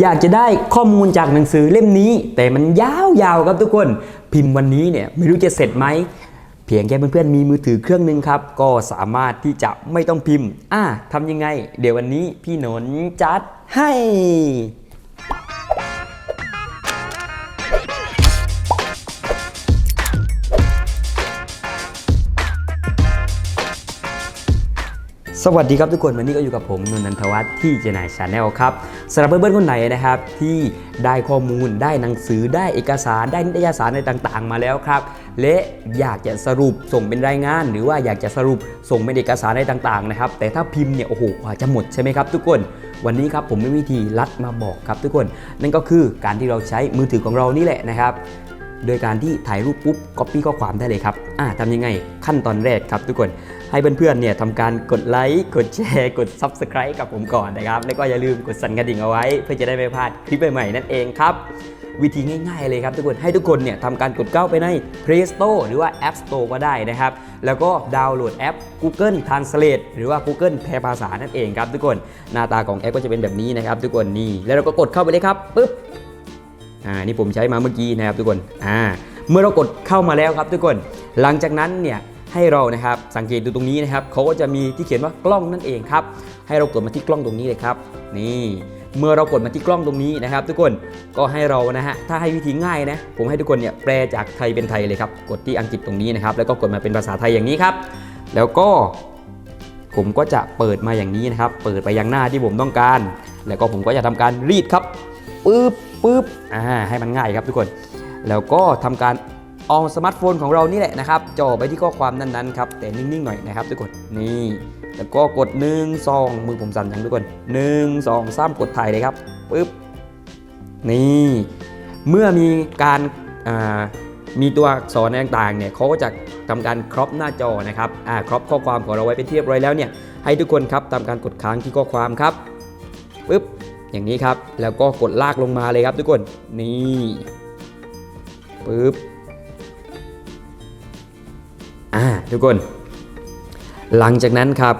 อยากจะได้ข้อมูลจากหนังสือเล่มนี้ แต่มันยาวๆครับทุกคน พิมพ์วันนี้เนี่ยไม่รู้จะเสร็จไหมเพียงแค่เพื่อนๆมีมือถือเครื่องหนึงครับ ก็สามารถที่จะไม่ต้องพิมพ์อ่าทำยังไง เดี๋ยววันนี้พี่หนนจัดให้ สวัสดีครับทุกคนวันนี้ก็อยู่กับผมนนท์นันทวัฒน์ที่เจนายชาแนลครับสำหรับเพื่อนๆคนไหนนะครับที่ได้ข้อมูลได้หนังสือได้เอกสารได้นิตยสารอะไรต่างๆ มาแล้วครับ และอยากจะสรุปส่งเป็นรายงาน หรือว่าอยากจะสรุปส่งเป็นเอกสารอะไรต่างๆนะครับแต่ถ้าพิมพ์เนี่ยโอ้โหกว่าจะหมดใช่ไหมครับทุกคนวันนี้ครับผมมีวิธีลัดมาบอกครับทุกคน นั่นก็คือการที่เราใช้มือถือของเรานี่แหละนะครับ โดยการที่ถ่ายรูปปุ๊บ copy ข้อความได้เลยครับอ่าทำยังไงขั้นตอนแรกครับทุกคนให้เพื่อนๆเนี่ยทำการกดไลค์กดแชร์กด Subscribe กับผมก่อนนะครับ แล้วก็อย่าลืมกดสั่นกระดิ่งเอาไว้เพื่อจะได้ไม่พลาดคลิปใหม่ๆนั่นเองครับวิธีง่ายๆเลยครับทุกคนให้ทุกคนเนี่ยทำการกดเข้าไปใน Play Store หรือว่า App Store ก็ได้นะครับ แล้วก็ดาวน์โหลดแอป Google Translate หรือว่า Google แปลภาษานั่นเองครับทุกคน หน้าตาของแอปก็จะเป็นแบบนี้นะครับทุกคนนี่แล้วเราก็กดเข้าไปเลยครับปึ๊บ อ่านี่ผมใช้มาเมื่อกี้นะครับทุกคนอ่าเมื่อเรากดเข้ามาแล้วครับทุกคน หลังจากนั้นเนี่ยให้เรานะครับสังเกตดูตรงนี้นะครับเขาก็จะมีที่เขียนว่ากล้องนั่นเองครับให้เรากดมาที่กล้องตรงนี้เลยครับ นี่เมื่อเรากดมาที่กล้องตรงนี้นะครับ ทุกคนก็ให้เรานะฮะถ้าให้วิธีง่ายนะ ผมให้ทุกคนเนี่ยแปลจากไทยเป็นไทยเลยครับ กดที่อังกฤษตรงนี้นะครับ แล้วก็กดมาเป็นภาษาไทยอย่างนี้ครับ แล้วก็ผมก็จะเปิดมาอย่างนี้นะครับ เปิดไปยังหน้าที่ผมต้องการ แล้วก็ผมก็จะทำการรีดครับ ปึ๊บปึ๊บอ่าให้มันง่ายครับทุกคน แล้วก็ทำการเอาสมาร์ทโฟนของเรานี่แหละนะครับจ่อไปที่ข้อความนั้นๆครับแต่นิ่งๆหน่อยนะครับทุกคนนี่แล้วก็กด1 2มือผมสั่นยังทุกคน1 2 3กดถ่ายเลยครับปึ๊บนี่เมื่อมีการอ่ามีตัวอักษรต่างๆเนี่ยเขาก็จะทำการครอปหน้าจอนะครับอ่าครอปข้อความของเราไว้เป็นที่เรียบร้อยแล้วเนี่ยให้ทุกคนครับทำการกดค้างที่ข้อความครับปึ๊บ อย่างนี้ครับ แล้วก็กดลากลงมาเลยครับทุกคน นี่ปึ๊บ อ่าทุกคน หลังจากนั้นครับ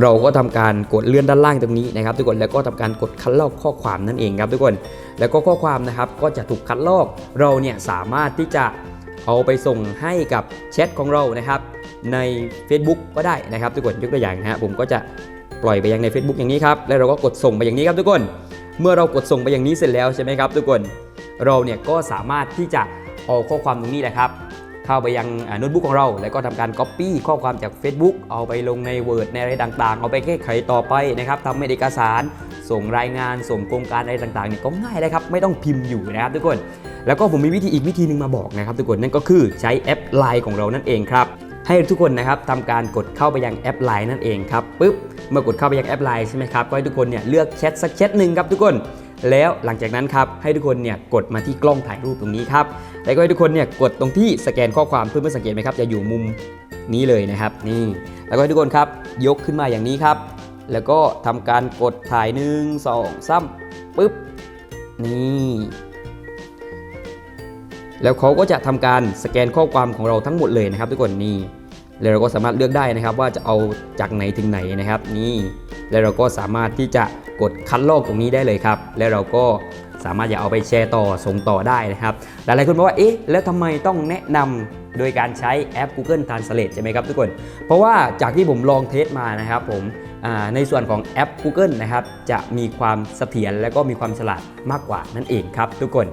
เราก็ทำการกดเลื่อนด้านล่างตรงนี้นะครับ ทุกคน แล้วก็ทำการกดคัดลอกข้อความนั่นเองครับทุกคน แล้วก็ข้อความนะครับก็จะถูกคัดลอก เราเนี่ยสามารถที่จะเอาไปส่งให้กับแชทของเรานะครับใน Facebook ก็ได้นะครับ ทุกคนยกตัวอย่างนะฮะผมก็จะ ปล่อยไปยังใน Facebook อย่างนี้ครับ แล้วเราก็กดส่งไปอย่างนี้ครับทุกคน เมื่อเรากดส่งไปอย่างนี้เสร็จแล้วใช่ไหมครับทุกคน เราเนี่ยก็สามารถที่จะเอาข้อความตรงนี้แหละครับ เข้าไปยังโน้ตบุ๊กของเรา แล้วก็ทำการ Copy ข้อความจาก Facebook เอาไปลงใน Word ในอะไรต่างๆ เอาไปแก้ไขต่อไปนะครับทำเป็นเอกสาร ส่งรายงาน ส่งโครงการอะไรต่างๆเนี่ยก็ง่ายเลยครับ ไม่ต้องพิมพ์อยู่นะครับทุกคน แล้วก็ผมมีวิธีอีกวิธีหนึ่งมาบอกนะครับทุกคน นั่นก็คือใช้แอป Line ของเรานั่นเองครับ ให้ทุกคนนะครับทำการกดเข้าไปยังแอป Line นั่นเองครับปุ๊บเมื่อกดเข้าไปยังแอป Line ใช่ไหมครับก็ให้ทุกคนเนี่ยเลือกแชทสักแชทหนึ่งครับทุกคน แล้วหลังจากนั้นครับให้ทุกคนเนี่ยกดมาที่กล้องถ่ายรูปตรงนี้ครับแล้วก็ให้ทุกคนเนี่ยกดตรงที่สแกนข้อความเพื่อนๆสังเกตไหมครับจะอยู่มุมนี้เลยนะครับนี่แล้วก็ให้ทุกคนครับยกขึ้นมาอย่างนี้ครับ แล้วก็ทำการกดถ่ายหนึ่งสองสามปึ๊บนี่ แล้วเขาก็จะทำการสแกนข้อความของเราทั้งหมดเลยนะครับ ทุกคนนี่แล้วเราก็สามารถเลือกได้นะครับ ว่าจะเอาจากไหนถึงไหนนะครับ นี่แล้วเราก็สามารถที่จะกดคัดลอกตรงนี้ได้เลยครับ แล้วเราก็สามารถจะเอาไปแชร์ต่อส่งต่อได้นะครับหลายๆคนบอกว่าเอ๊ะแล้วทำไมต้องแนะนำโดยการใช้แอป Google Translate ใช่ไหมครับทุกคน เพราะว่าจากที่ผมลองเทสมานะครับผมในส่วนของแอป Google นะครับจะมีความเสถียรและก็มีความฉลาดมากกว่านั่นเองครับทุกคน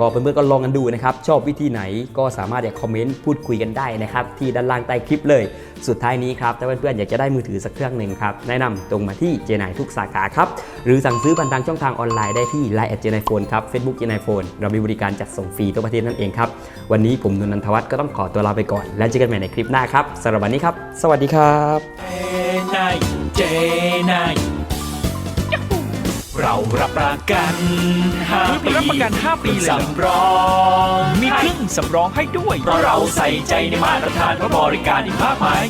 ก็เพื่อนๆก็ลองกันดูนะครับ ชอบวิธีไหนก็สามารถอยากคอมเมนต์พูดคุยกันได้นะครับ ที่ด้านล่างใต้คลิปเลย สุดท้ายนี้ครับ ถ้าเพื่อนๆอยากจะได้มือถือสักเครื่องหนึ่งครับ แนะนำตรงมาที่เจนายทุกสาขาครับ หรือสั่งซื้อผ่านทางช่องทางออนไลน์ได้ที่ Line เจนายโฟนครับ Facebook เจนายโฟนเรามีบริการจัดส่งฟรีทั่วประเทศนั่นเองครับวันนี้ผมนุนนันทวัฒน์ก็ต้องขอตัวลาไปก่อน แล้วเจอกันใหม่ในคลิปหน้าครับสำหรับวันนี้ครับ สวัสดีครับนาย เจนายเรารับประกันห้าคือปีรับประกัน 5 ปีเลยเหรอสำรองมีเครื่องสำรองให้ด้วย เพราะเราใส่ใจในมาตรฐานและบริการอีกมากมาย